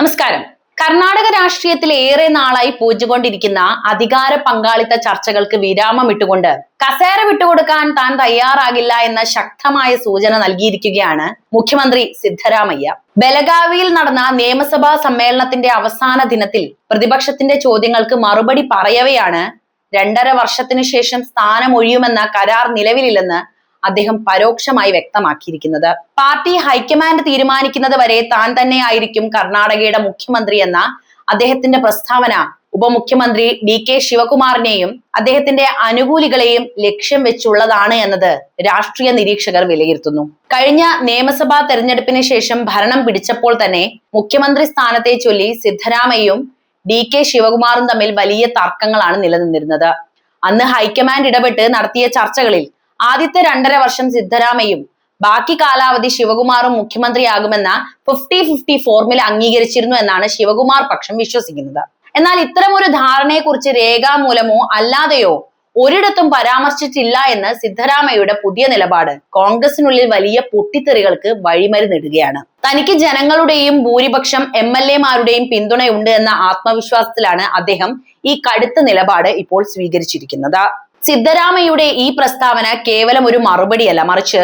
നമസ്കാരം. കർണാടക രാഷ്ട്രീയത്തിൽ ഏറെ നാളായി പൂജുകൊണ്ടിരിക്കുന്ന അധികാര പങ്കാളിത്ത ചർച്ചകൾക്ക് വിരാമം ഇട്ടുകൊണ്ട് കസേര വിട്ടുകൊടുക്കാൻ താൻ തയ്യാറാകില്ല എന്ന ശക്തമായ സൂചന നൽകിയിരിക്കുകയാണ് മുഖ്യമന്ത്രി സിദ്ധരാമയ്യ. ബലഗാവിയിൽ നടന്ന നിയമസഭാ സമ്മേളനത്തിന്റെ അവസാന ദിനത്തിൽ പ്രതിപക്ഷത്തിന്റെ ചോദ്യങ്ങൾക്ക് മറുപടി പറയവെയാണ് രണ്ടര വർഷത്തിനു ശേഷം സ്ഥാനമൊഴിയുമെന്ന കരാർ നിലവിലില്ലെന്ന് അദ്ദേഹം പരോക്ഷമായി വ്യക്തമാക്കിയിരിക്കുന്നത്. പാർട്ടി ഹൈക്കമാൻഡ് തീരുമാനിക്കുന്നത് വരെ താൻ തന്നെയായിരിക്കും കർണാടകയുടെ മുഖ്യമന്ത്രി എന്ന അദ്ദേഹത്തിന്റെ പ്രസ്താവന. ഉപമുഖ്യമന്ത്രി ഡി കെ ശിവകുമാറിനെയും അദ്ദേഹത്തിന്റെ അനുകൂലികളെയും ലക്ഷ്യം വെച്ചുള്ളതാണ് എന്നത് രാഷ്ട്രീയ നിരീക്ഷകർ വിലയിരുത്തുന്നു. കഴിഞ്ഞ നിയമസഭാ തെരഞ്ഞെടുപ്പിന് ശേഷം ഭരണം പിടിച്ചപ്പോൾ തന്നെ മുഖ്യമന്ത്രി സ്ഥാനത്തെ ചൊല്ലി സിദ്ധരാമയ്യും ഡി കെ ശിവകുമാറും തമ്മിൽ വലിയ തർക്കങ്ങളാണ് നിലനിന്നിരുന്നത്. അന്ന് ഹൈക്കമാൻഡ് ഇടപെട്ട് നടത്തിയ ചർച്ചകളിൽ ആദ്യത്തെ രണ്ടര വർഷം സിദ്ധരാമയ്യും ബാക്കി കാലാവധി ശിവകുമാറും മുഖ്യമന്ത്രിയാകുമെന്ന ഫിഫ്റ്റി ഫിഫ്റ്റി ഫോർമുല അംഗീകരിച്ചിരുന്നു എന്നാണ് ശിവകുമാർ പക്ഷം വിശ്വസിക്കുന്നത്. എന്നാൽ ഇത്തരം ഒരു ധാരണയെക്കുറിച്ച് രേഖാമൂലമോ അല്ലാതെയോ ഒരിടത്തും പരാമർശിച്ചില്ല എന്ന് സിദ്ധരാമയുടെ പുതിയ നിലപാട് കോൺഗ്രസിനുള്ളിൽ വലിയ പൊട്ടിത്തെറികൾക്ക് വഴിമരുന്നിടുകയാണ്. തനിക്ക് ജനങ്ങളുടെയും ഭൂരിപക്ഷം എം എൽ എമാരുടെയും പിന്തുണയുണ്ട് എന്ന ആത്മവിശ്വാസത്തിലാണ് അദ്ദേഹം ഈ കടുത്ത നിലപാട് ഇപ്പോൾ സ്വീകരിച്ചിരിക്കുന്നത്. സിദ്ധരാമയ്യയുടെ ഈ പ്രസ്താവന കേവലം ഒരു മറുപടിയല്ല. മറിച്ച്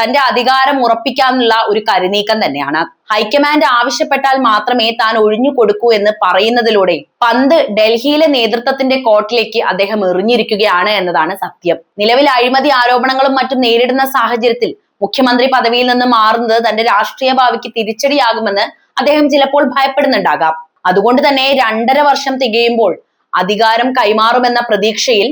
തന്റെ അധികാരം ഉറപ്പിക്കാനുള്ള ഒരു കരുനീക്കം തന്നെയാണ്. ഹൈക്കമാൻഡ് ആവശ്യപ്പെട്ടാൽ മാത്രമേ താൻ ഒഴിഞ്ഞു കൊടുക്കൂ എന്ന് പറയുന്നതിലൂടെ പന്ത് ഡൽഹിയിലെ നേതൃത്വത്തിന്റെ കോട്ടിലേക്ക് അദ്ദേഹം എറിഞ്ഞിരിക്കുകയാണ് എന്നതാണ് സത്യം. നിലവിൽ അഴിമതി ആരോപണങ്ങളും മറ്റും നേരിടുന്ന സാഹചര്യത്തിൽ മുഖ്യമന്ത്രി പദവിയിൽ നിന്ന് മാറുന്നത് തന്റെ രാഷ്ട്രീയ ഭാവിക്ക് തിരിച്ചടിയാകുമെന്ന് അദ്ദേഹം ചിലപ്പോൾ ഭയപ്പെടുന്നുണ്ടാകാം. അതുകൊണ്ട് തന്നെ രണ്ടര വർഷം തികയുമ്പോൾ അധികാരം കൈമാറുമെന്ന പ്രതീക്ഷയിൽ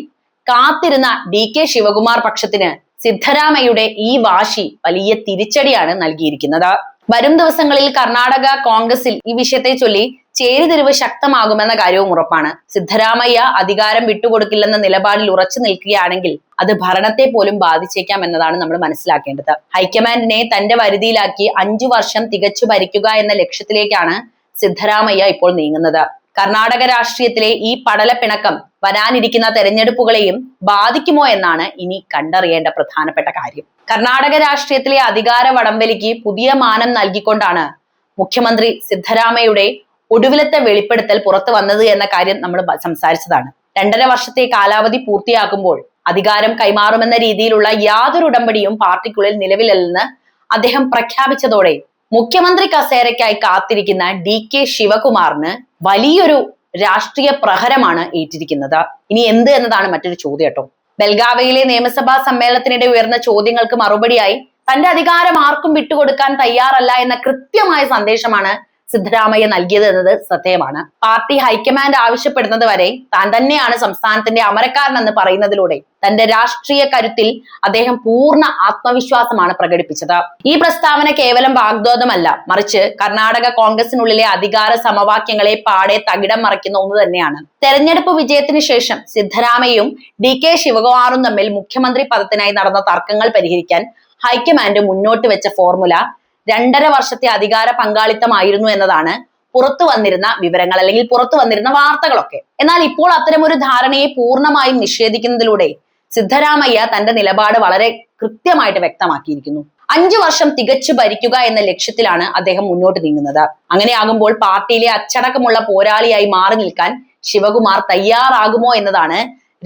കാത്തിരുന്ന ഡി കെ ശിവകുമാർ പക്ഷത്തിന് സിദ്ധരാമയ്യയുടെ ഈ വാശി വലിയ തിരിച്ചടിയാണ് നൽകിയിരിക്കുന്നത്. വരും ദിവസങ്ങളിൽ കർണാടക കോൺഗ്രസിൽ ഈ വിഷയത്തെ ചൊല്ലി ചേരിതിരിവ് ശക്തമാകുമെന്ന കാര്യവും ഉറപ്പാണ്. സിദ്ധരാമയ്യ അധികാരം വിട്ടുകൊടുക്കില്ലെന്ന നിലപാടിൽ ഉറച്ചു നിൽക്കുകയാണെങ്കിൽ അത് ഭരണത്തെ പോലും ബാധിച്ചേക്കാം എന്നതാണ് നമ്മൾ മനസ്സിലാക്കേണ്ടത്. ഹൈക്കമാൻഡിനെ തന്റെ വരുതിയിലാക്കി അഞ്ചു വർഷം തികച്ചു ഭരിക്കുക എന്ന ലക്ഷ്യത്തിലേക്കാണ് സിദ്ധരാമയ്യ ഇപ്പോൾ നീങ്ങുന്നത്. കർണാടക രാഷ്ട്രീയത്തിലെ ഈ പടലപ്പിണക്കം വരാനിരിക്കുന്ന തെരഞ്ഞെടുപ്പുകളെയും ബാധിക്കുമോ എന്നാണ് ഇനി കണ്ടറിയേണ്ട പ്രധാനപ്പെട്ട കാര്യം. കർണാടക രാഷ്ട്രീയത്തിലെ അധികാര വടംവലിക്ക് പുതിയ മാനം നൽകിക്കൊണ്ടാണ് മുഖ്യമന്ത്രി സിദ്ധരാമയുടെ ഒടുവിലത്തെ വെളിപ്പെടുത്തൽ പുറത്തു വന്നത് എന്ന കാര്യം നമ്മൾ സംസാരിച്ചതാണ്. രണ്ടര വർഷത്തെ കാലാവധി പൂർത്തിയാക്കുമ്പോൾ അധികാരം കൈമാറുമെന്ന രീതിയിലുള്ള യാതൊരു ഉടമ്പടിയും പാർട്ടിക്കുള്ളിൽ നിലവിലല്ലെന്ന് അദ്ദേഹം പ്രഖ്യാപിച്ചതോടെ മുഖ്യമന്ത്രി കസേരയ്ക്കായി കാത്തിരിക്കുന്ന ഡി കെ ശിവകുമാറിന് വലിയൊരു രാഷ്ട്രീയ പ്രഹരമാണ് ഏറ്റിരിക്കുന്നത്. ഇനി എന്ത് എന്നതാണ് മറ്റൊരു ചോദ്യം കേട്ടോ. ബൽഗാവയിലെ നിയമസഭാ സമ്മേളനത്തിനിടെ ഉയർന്ന ചോദ്യങ്ങൾക്ക് മറുപടിയായി തന്റെ അധികാരം ആർക്കും വിട്ടുകൊടുക്കാൻ തയ്യാറല്ല എന്ന കൃത്യമായ സന്ദേശമാണ് സിദ്ധരാമയ്യ നൽകിയത് എന്നത് ശ്രദ്ധേയമാണ്. പാർട്ടി ഹൈക്കമാൻഡ് ആവശ്യപ്പെടുന്നത് വരെ താൻ തന്നെയാണ് സംസ്ഥാനത്തിന്റെ അമരക്കാരൻ എന്ന് പറയുന്നതിലൂടെ തന്റെ രാഷ്ട്രീയ കരുത്തിൽ അദ്ദേഹം പൂർണ ആത്മവിശ്വാസമാണ് പ്രകടിപ്പിച്ചത്. ഈ പ്രസ്താവന കേവലം വാഗ്ദോതമല്ല മറിച്ച് കർണാടക കോൺഗ്രസിനുള്ളിലെ അധികാര സമവാക്യങ്ങളെ പാടെ തകിടം മറിക്കുന്ന ഒന്ന് തന്നെയാണ്. തെരഞ്ഞെടുപ്പ് വിജയത്തിന് ശേഷം സിദ്ധരാമയ്യയും ഡി കെ ശിവകുമാറും തമ്മിൽ മുഖ്യമന്ത്രി പദത്തിനായി നടന്ന തർക്കങ്ങൾ പരിഹരിക്കാൻ ഹൈക്കമാൻഡ് മുന്നോട്ട് വെച്ച ഫോർമുല രണ്ടര വർഷത്തെ അധികാര പങ്കാളിത്തമായിരുന്നു എന്നതാണ് പുറത്തു വന്നിരുന്ന വിവരങ്ങൾ അല്ലെങ്കിൽ പുറത്തു വന്നിരുന്ന വാർത്തകളൊക്കെ. എന്നാൽ ഇപ്പോൾ അത്തരം ഒരു ധാരണയെ പൂർണമായും നിഷേധിക്കുന്നതിലൂടെ സിദ്ധരാമയ്യ തന്റെ നിലപാട് വളരെ കൃത്യമായിട്ട് വ്യക്തമാക്കിയിരിക്കുന്നു. അഞ്ചു വർഷം തികച്ചു ഭരിക്കുക എന്ന ലക്ഷ്യത്തിലാണ് അദ്ദേഹം മുന്നോട്ട് നീങ്ങുന്നത്. അങ്ങനെയാകുമ്പോൾ പാർട്ടിയിലെ അച്ചടക്കമുള്ള പോരാളിയായി മാറി നിൽക്കാൻ ശിവകുമാർ തയ്യാറാകുമോ എന്നതാണ്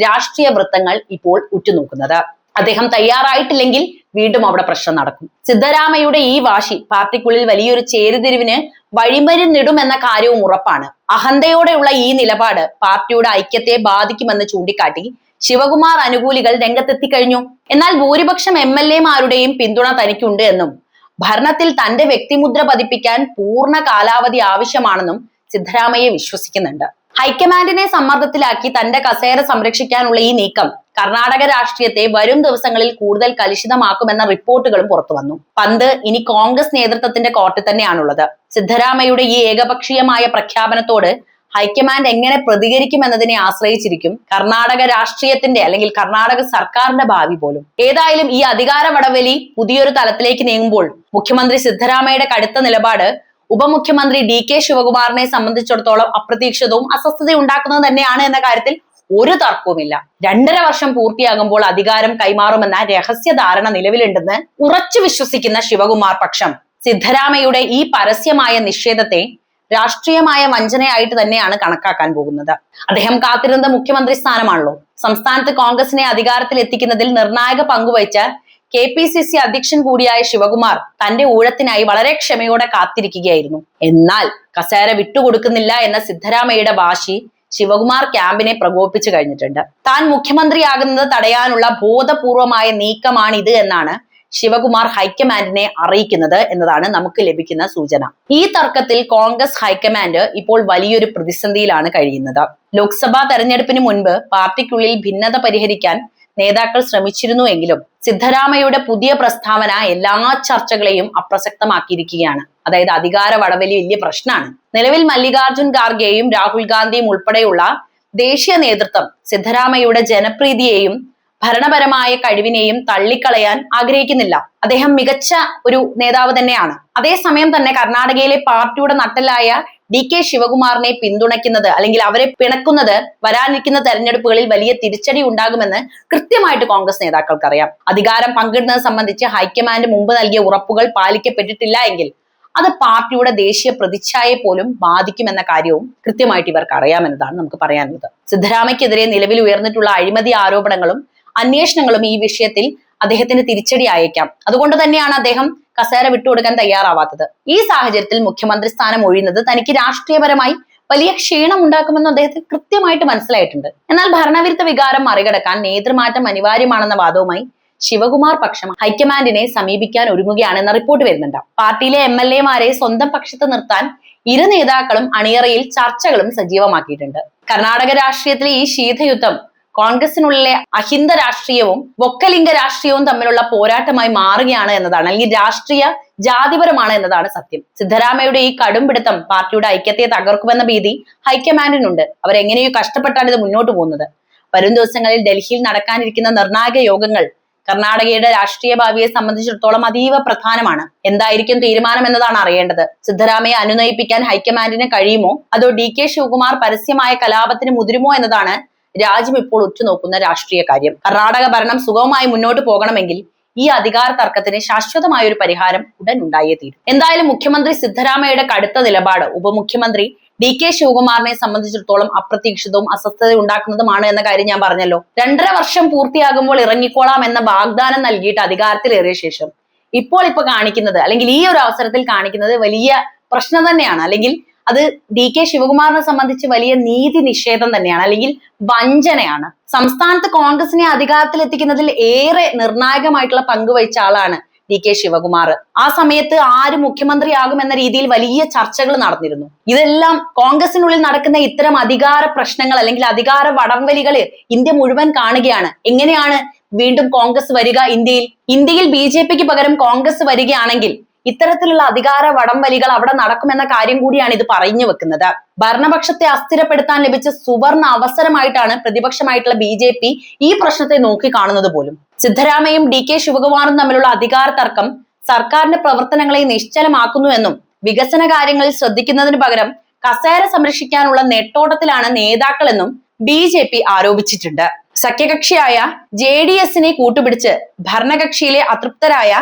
രാഷ്ട്രീയ വൃത്തങ്ങൾ ഇപ്പോൾ ഉറ്റുനോക്കുന്നത്. അദ്ദേഹം തയ്യാറായിട്ടില്ലെങ്കിൽ വീണ്ടും അവിടെ പ്രശ്നം നടക്കും. സിദ്ധരാമയുടെ ഈ വാശി പാർട്ടിക്കുള്ളിൽ വലിയൊരു ചേരുതിരിവിന് വഴിമരുന്നിടുമെന്ന കാര്യവും ഉറപ്പാണ്. അഹന്തയോടെയുള്ള ഈ നിലപാട് പാർട്ടിയുടെ ഐക്യത്തെ ബാധിക്കുമെന്ന് ചൂണ്ടിക്കാട്ടി ശിവകുമാർ അനുകൂലികൾ രംഗത്തെത്തിക്കഴിഞ്ഞു. എന്നാൽ ഭൂരിപക്ഷം എം എൽ എമാരുടെയും പിന്തുണ തനിക്കുണ്ട് എന്നും ഭരണത്തിൽ തന്റെ വ്യക്തിമുദ്ര പതിപ്പിക്കാൻ പൂർണ കാലാവധി ആവശ്യമാണെന്നും സിദ്ധരാമയ്യ വിശ്വസിക്കുന്നുണ്ട്. ഹൈക്കമാൻഡിനെ സമ്മർദ്ദത്തിലാക്കി തന്റെ കസേര സംരക്ഷിക്കാനുള്ള ഈ നീക്കം കർണാടക രാഷ്ട്രീയത്തെ വരും ദിവസങ്ങളിൽ കൂടുതൽ കലുഷിതമാക്കുമെന്ന റിപ്പോർട്ടുകളും പുറത്തു വന്നു. പന്ത് ഇനി കോൺഗ്രസ് നേതൃത്വത്തിന്റെ കോർട്ടിൽ തന്നെയാണുള്ളത്. സിദ്ധരാമയുടെ ഈ ഏകപക്ഷീയമായ പ്രഖ്യാപനത്തോട് ഹൈക്കമാൻഡ് എങ്ങനെ പ്രതികരിക്കും എന്നതിനെ ആശ്രയിച്ചിരിക്കും കർണാടക രാഷ്ട്രീയത്തിന്റെ അല്ലെങ്കിൽ കർണാടക സർക്കാരിന്റെ ഭാവി പോലും. ഏതായാലും ഈ അധികാര വടവലി പുതിയൊരു തലത്തിലേക്ക് നീങ്ങുമ്പോൾ മുഖ്യമന്ത്രി സിദ്ധരാമയുടെ കടുത്ത നിലപാട് ഉപമുഖ്യമന്ത്രി ഡി കെ ശിവകുമാറിനെ സംബന്ധിച്ചിടത്തോളം അപ്രതീക്ഷിതവും അസ്വസ്ഥത ഉണ്ടാക്കുന്നത് തന്നെയാണ് എന്ന കാര്യത്തിൽ ഒരു തർക്കവുമില്ല. രണ്ടര വർഷം പൂർത്തിയാകുമ്പോൾ അധികാരം കൈമാറുമെന്ന രഹസ്യ ധാരണ നിലവിലുണ്ടെന്ന് ഉറച്ചു വിശ്വസിക്കുന്ന ശിവകുമാർ പക്ഷം. സിദ്ധരാമയുടെ ഈ പരസ്യമായ നിഷേധത്തെ രാഷ്ട്രീയമായ വഞ്ചനയായിട്ട് തന്നെയാണ് കണക്കാക്കാൻ പോകുന്നത്. അദ്ദേഹം കാത്തിരുന്ന മുഖ്യമന്ത്രി സ്ഥാനമാണല്ലോ. സംസ്ഥാനത്ത് കോൺഗ്രസിനെ അധികാരത്തിൽ എത്തിക്കുന്നതിൽ നിർണായക പങ്കുവഹിച്ച കെ പി സി സി അധ്യക്ഷൻ കൂടിയായ ശിവകുമാർ തന്റെ ഊഴത്തിനായി വളരെ ക്ഷമയോടെ കാത്തിരിക്കുകയായിരുന്നു. എന്നാൽ കസേര വിട്ടുകൊടുക്കുന്നില്ല എന്ന സിദ്ധരാമയുടെ വാശി ശിവകുമാർ ക്യാമ്പിനെ പ്രകോപിപ്പിച്ചു കഴിഞ്ഞിട്ടുണ്ട്. താൻ മുഖ്യമന്ത്രിയാകുന്നത് തടയാനുള്ള ബോധപൂർവമായ നീക്കമാണ് ഇത് എന്നാണ് ശിവകുമാർ ഹൈക്കമാൻഡിനെ അറിയിക്കുന്നത് എന്നതാണ് നമുക്ക് ലഭിക്കുന്ന സൂചന. ഈ തർക്കത്തിൽ കോൺഗ്രസ് ഹൈക്കമാൻഡ് ഇപ്പോൾ വലിയൊരു പ്രതിസന്ധിയിലാണ് കഴിയുന്നത്. ലോക്സഭാ തെരഞ്ഞെടുപ്പിന് മുൻപ് പാർട്ടിക്കുള്ളിൽ ഭിന്നത പരിഹരിക്കാൻ നേതാക്കൾ ശ്രമിച്ചിരുന്നു എങ്കിലും സിദ്ധരാമയുടെ പുതിയ പ്രസ്താവന എല്ലാ ചർച്ചകളെയും അപ്രസക്തമാക്കിയിരിക്കുകയാണ്. അതായത് അധികാര വടവലി വലിയ പ്രശ്നമാണ്. നിലവിൽ മല്ലികാർജുൻ ഖാർഗെയും രാഹുൽ ഗാന്ധിയും ഉൾപ്പെടെയുള്ള ദേശീയ നേതൃത്വം സിദ്ധരാമയുടെ ജനപ്രീതിയെയും ഭരണപരമായ കഴിവിനെയും തള്ളിക്കളയാൻ ആഗ്രഹിക്കുന്നില്ല. അദ്ദേഹം മികച്ച ഒരു നേതാവ് തന്നെയാണ്. അതേസമയം തന്നെ കർണാടകയിലെ പാർട്ടിയുടെ നട്ടലായ ഡി കെ ശിവകുമാറിനെ പിന്തുണയ്ക്കുന്നത് അല്ലെങ്കിൽ അവരെ പിണക്കുന്നത് വരാനിരിക്കുന്ന തെരഞ്ഞെടുപ്പുകളിൽ വലിയ തിരിച്ചടി ഉണ്ടാകുമെന്ന് കൃത്യമായിട്ട് കോൺഗ്രസ് നേതാക്കൾക്കറിയാം. അധികാരം പങ്കിടുന്നത് സംബന്ധിച്ച് ഹൈക്കമാൻഡ് മുമ്പ് നൽകിയ ഉറപ്പുകൾ പാലിക്കപ്പെട്ടിട്ടില്ല എങ്കിൽ അത് പാർട്ടിയുടെ ദേശീയ പ്രതിച്ഛായെ പോലും ബാധിക്കുമെന്ന കാര്യവും കൃത്യമായിട്ട് ഇവർക്ക് അറിയാമെന്നതാണ് നമുക്ക് പറയാനുള്ളത്. സിദ്ധരാമയ്ക്കെതിരെ നിലവിൽ ഉയർന്നിട്ടുള്ള അഴിമതി ആരോപണങ്ങളും അന്വേഷണങ്ങളും ഈ വിഷയത്തിൽ അദ്ദേഹത്തിന് തിരിച്ചടി അയക്കാം. അതുകൊണ്ട് തന്നെയാണ് അദ്ദേഹം കസേര വിട്ടുകൊടുക്കാൻ തയ്യാറാവാത്തത്. ഈ സാഹചര്യത്തിൽ മുഖ്യമന്ത്രി സ്ഥാനം ഒഴിയുന്നത് തനിക്ക് രാഷ്ട്രീയപരമായി വലിയ ക്ഷീണം ഉണ്ടാക്കുമെന്ന് അദ്ദേഹത്തിന് കൃത്യമായിട്ട് മനസ്സിലായിട്ടുണ്ട്. എന്നാൽ ഭരണവിരുദ്ധ വികാരം മറികടക്കാൻ നേതൃമാറ്റം അനിവാര്യമാണെന്ന വാദവുമായി ശിവകുമാർ പക്ഷം ഹൈക്കമാൻഡിനെ സമീപിക്കാൻ ഒരുങ്ങുകയാണെന്ന റിപ്പോർട്ട് വരുന്നുണ്ട്. പാർട്ടിയിലെ എം എൽ എമാരെ സ്വന്തം പക്ഷത്ത് നിർത്താൻ ഇരു നേതാക്കളും അണിയറയിൽ ചർച്ചകളും സജീവമാക്കിയിട്ടുണ്ട്. കർണാടക രാഷ്ട്രീയത്തിലെ ഈ ശീതയുദ്ധം കോൺഗ്രസിനുള്ളിലെ അഹിന്ദ രാഷ്ട്രീയവും വൊക്കലിംഗ രാഷ്ട്രീയവും തമ്മിലുള്ള പോരാട്ടമായി മാറുകയാണ് എന്നതാണ് അല്ലെങ്കിൽ രാഷ്ട്രീയ ജാതിപരമാണ് എന്നതാണ് സത്യം. സിദ്ധരാമയുടെ ഈ കടുംപിടുത്തം പാർട്ടിയുടെ ഐക്യത്തെ തകർക്കുമെന്ന ഭീതി ഹൈക്കമാൻഡിനുണ്ട്. അവരെങ്ങനെയോ കഷ്ടപ്പെട്ടാണ് ഇത് മുന്നോട്ട് പോകുന്നത്. വരും ദിവസങ്ങളിൽ ഡൽഹിയിൽ നടക്കാനിരിക്കുന്ന നിർണായക യോഗങ്ങൾ കർണാടകയുടെ രാഷ്ട്രീയ ഭാവിയെ സംബന്ധിച്ചിടത്തോളം അതീവ പ്രധാനമാണ്. എന്തായിരിക്കും തീരുമാനം എന്നതാണ് അറിയേണ്ടത്. സിദ്ധരാമയെ അനുനയിപ്പിക്കാൻ ഹൈക്കമാൻഡിന് കഴിയുമോ? അതോ ഡി കെ ശിവകുമാർ പരസ്യമായ കലാപത്തിന് മുതിരുമോ എന്നതാണ് രാജ്യം ഇപ്പോൾ ഉറ്റുനോക്കുന്ന രാഷ്ട്രീയ കാര്യം. കർണാടക ഭരണം സുഗമമായി മുന്നോട്ട് പോകണമെങ്കിൽ ഈ അധികാര തർക്കത്തിന് ശാശ്വതമായ ഒരു പരിഹാരം ഉടൻ ഉണ്ടായേ തീരും. എന്തായാലും മുഖ്യമന്ത്രി സിദ്ധരാമയ്യയുടെ കടുത്ത നിലപാട് ഉപമുഖ്യമന്ത്രി ഡി കെ ശിവകുമാറിനെ സംബന്ധിച്ചിടത്തോളം അപ്രതീക്ഷിതവും അസ്വസ്ഥത ഉണ്ടാക്കുന്നതുമാണ് എന്ന കാര്യം ഞാൻ പറഞ്ഞല്ലോ. രണ്ടര വർഷം പൂർത്തിയാകുമ്പോൾ ഇറങ്ങിക്കോളാം എന്ന വാഗ്ദാനം നൽകിയിട്ട് അധികാരത്തിലേറിയ ശേഷം. ഇപ്പോൾ ഇപ്പൊ കാണിക്കുന്നത് അല്ലെങ്കിൽ ഈ ഒരു അവസരത്തിൽ കാണിക്കുന്നത് വലിയ പ്രശ്നം തന്നെയാണ്. അല്ലെങ്കിൽ അത് ഡി കെ ശിവകുമാറിനെ സംബന്ധിച്ച് വലിയ നീതി നിഷേധം തന്നെയാണ് അല്ലെങ്കിൽ വഞ്ചനയാണ്. സംസ്ഥാനത്ത് കോൺഗ്രസിനെ അധികാരത്തിൽ എത്തിക്കുന്നതിൽ ഏറെ നിർണായകമായിട്ടുള്ള പങ്ക് വഹിച്ച ആളാണ് ഡി കെ ശിവകുമാർ. ആ സമയത്ത് ആര് മുഖ്യമന്ത്രിയാകും എന്ന രീതിയിൽ വലിയ ചർച്ചകൾ നടന്നിരുന്നു. ഇതെല്ലാം കോൺഗ്രസിനുള്ളിൽ നടക്കുന്ന ഇത്തരം അധികാര പ്രശ്നങ്ങൾ അല്ലെങ്കിൽ അധികാര വടംവലികൾ ഇന്ത്യ മുഴുവൻ കാണുകയാണ്. എങ്ങനെയാണ് വീണ്ടും കോൺഗ്രസ് വരിക? ഇന്ത്യയിൽ ഇന്ത്യയിൽ ബി ജെ പിക്ക് പകരം കോൺഗ്രസ് വരികയാണെങ്കിൽ ഇത്തരത്തിലുള്ള അധികാര വടംവലികൾ അവിടെ നടക്കുമെന്ന കാര്യം കൂടിയാണ് ഇത് പറഞ്ഞു വെക്കുന്നത്. ഭരണപക്ഷത്തെ അസ്ഥിരപ്പെടുത്താൻ ലഭിച്ച സുവർണ അവസരമായിട്ടാണ് പ്രതിപക്ഷമായിട്ടുള്ള ബി ജെ പി ഈ പ്രശ്നത്തെ നോക്കി കാണുന്നത് പോലും. സിദ്ധരാമയും ഡി കെ ശിവകുമാറും തമ്മിലുള്ള അധികാര തർക്കം സർക്കാരിന്റെ പ്രവർത്തനങ്ങളെ നിശ്ചലമാക്കുന്നുവെന്നും വികസന കാര്യങ്ങളിൽ ശ്രദ്ധിക്കുന്നതിന് പകരം കസേര സംരക്ഷിക്കാനുള്ള നെട്ടോട്ടത്തിലാണ് നേതാക്കളെന്നും ബി ആരോപിച്ചിട്ടുണ്ട്. സഖ്യകക്ഷിയായ ജെ ഡി എസിനെ കൂട്ടുപിടിച്ച് ഭരണകക്ഷിയിലെ അതൃപ്തരായ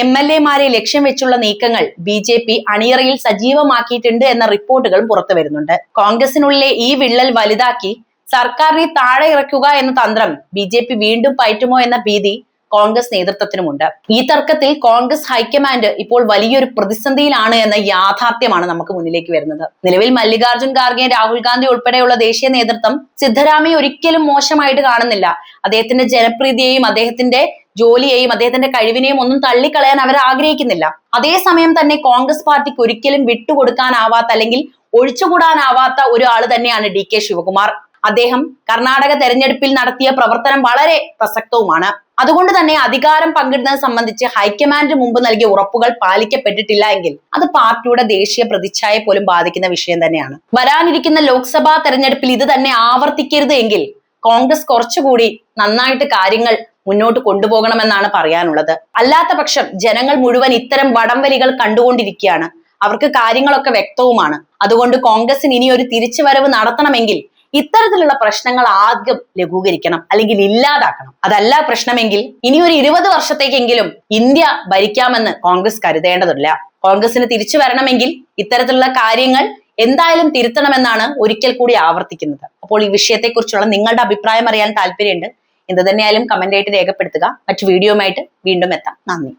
എം എൽ എമാരെ ലക്ഷ്യം വെച്ചുള്ള നീക്കങ്ങൾ ബി ജെ പി അണിയറയിൽ സജീവമാക്കിയിട്ടുണ്ട് എന്ന റിപ്പോർട്ടുകളും പുറത്തു വരുന്നുണ്ട്. കോൺഗ്രസിനുള്ളിലെ ഈ വിള്ളൽ വലുതാക്കി സർക്കാരിനെ താഴെ ഇറക്കുക എന്ന തന്ത്രം ബി വീണ്ടും പയറ്റുമോ എന്ന ഭീതി കോൺഗ്രസ് നേതൃത്വത്തിനുമുണ്ട്. ഈ തർക്കത്തിൽ കോൺഗ്രസ് ഹൈക്കമാൻഡ് ഇപ്പോൾ വലിയൊരു പ്രതിസന്ധിയിലാണ് എന്ന യാഥാർത്ഥ്യമാണ് നമുക്ക് മുന്നിലേക്ക് വരുന്നത്. നിലവിൽ മല്ലികാർജുൻ ഖാർഗെ രാഹുൽ ഗാന്ധി ഉൾപ്പെടെയുള്ള ദേശീയ നേതൃത്വം സിദ്ധരാമയെ ഒരിക്കലും മോശമായിട്ട് കാണുന്നില്ല. അദ്ദേഹത്തിന്റെ ജനപ്രീതിയെയും അദ്ദേഹത്തിന്റെ ജോലിയെയും അദ്ദേഹത്തിന്റെ കഴിവിനെയും ഒന്നും തള്ളിക്കളയാൻ അവർ ആഗ്രഹിക്കുന്നില്ല. അതേസമയം തന്നെ കോൺഗ്രസ് പാർട്ടിക്ക് ഒരിക്കലും വിട്ടുകൊടുക്കാനാവാത്ത അല്ലെങ്കിൽ ഒഴിച്ചുകൂടാനാവാത്ത ഒരു തന്നെയാണ് ഡി കെ ശിവകുമാർ. അദ്ദേഹം കർണാടക തെരഞ്ഞെടുപ്പിൽ നടത്തിയ പ്രവർത്തനം വളരെ പ്രസക്തവുമാണ്. അതുകൊണ്ട് തന്നെ അധികാരം പങ്കിടുന്നത് സംബന്ധിച്ച് ഹൈക്കമാൻഡ് മുമ്പ് നൽകിയ ഉറപ്പുകൾ പാലിക്കപ്പെട്ടിട്ടില്ല എങ്കിൽ അത് പാർട്ടിയുടെ ദേശീയ പ്രതിച്ഛായ പോലും ബാധിക്കുന്ന വിഷയം തന്നെയാണ്. വരാനിരിക്കുന്ന ലോക്സഭാ തെരഞ്ഞെടുപ്പിൽ ഇത് തന്നെ ആവർത്തിക്കരുത് എങ്കിൽ കോൺഗ്രസ് കുറച്ചുകൂടി നന്നായിട്ട് കാര്യങ്ങൾ മുന്നോട്ട് കൊണ്ടുപോകണമെന്നാണ് പറയാനുള്ളത്. അല്ലാത്ത പക്ഷം ജനങ്ങൾ മുഴുവൻ ഇത്തരം വടംവലികൾ കണ്ടുകൊണ്ടിരിക്കുകയാണ്. അവർക്ക് കാര്യങ്ങളൊക്കെ വ്യക്തവുമാണ്. അതുകൊണ്ട് കോൺഗ്രസിന് ഇനി ഒരു തിരിച്ചുവരവ് നടത്തണമെങ്കിൽ ഇത്തരത്തിലുള്ള പ്രശ്നങ്ങൾ ആദ്യം ലഘൂകരിക്കണം അല്ലെങ്കിൽ ഇല്ലാതാക്കണം. അതല്ല പ്രശ്നമെങ്കിൽ ഇനി ഒരു ഇരുപത് വർഷത്തേക്കെങ്കിലും ഇന്ത്യ ഭരിക്കാമെന്ന് കോൺഗ്രസ് കരുതേണ്ടതില്ല. കോൺഗ്രസിന് തിരിച്ചു വരണമെങ്കിൽ ഇത്തരത്തിലുള്ള കാര്യങ്ങൾ എന്തായാലും തിരുത്തണമെന്നാണ് ഒരിക്കൽ കൂടി ആവർത്തിക്കുന്നത്. അപ്പോൾ ഈ വിഷയത്തെക്കുറിച്ചുള്ള നിങ്ങളുടെ അഭിപ്രായം അറിയാൻ താല്പര്യമുണ്ട്. എന്ത് തന്നെയായാലും കമന്റ് ആയിട്ട് രേഖപ്പെടുത്തുക. മറ്റു വീഡിയോയുമായിട്ട് വീണ്ടും എത്താം. നന്ദി.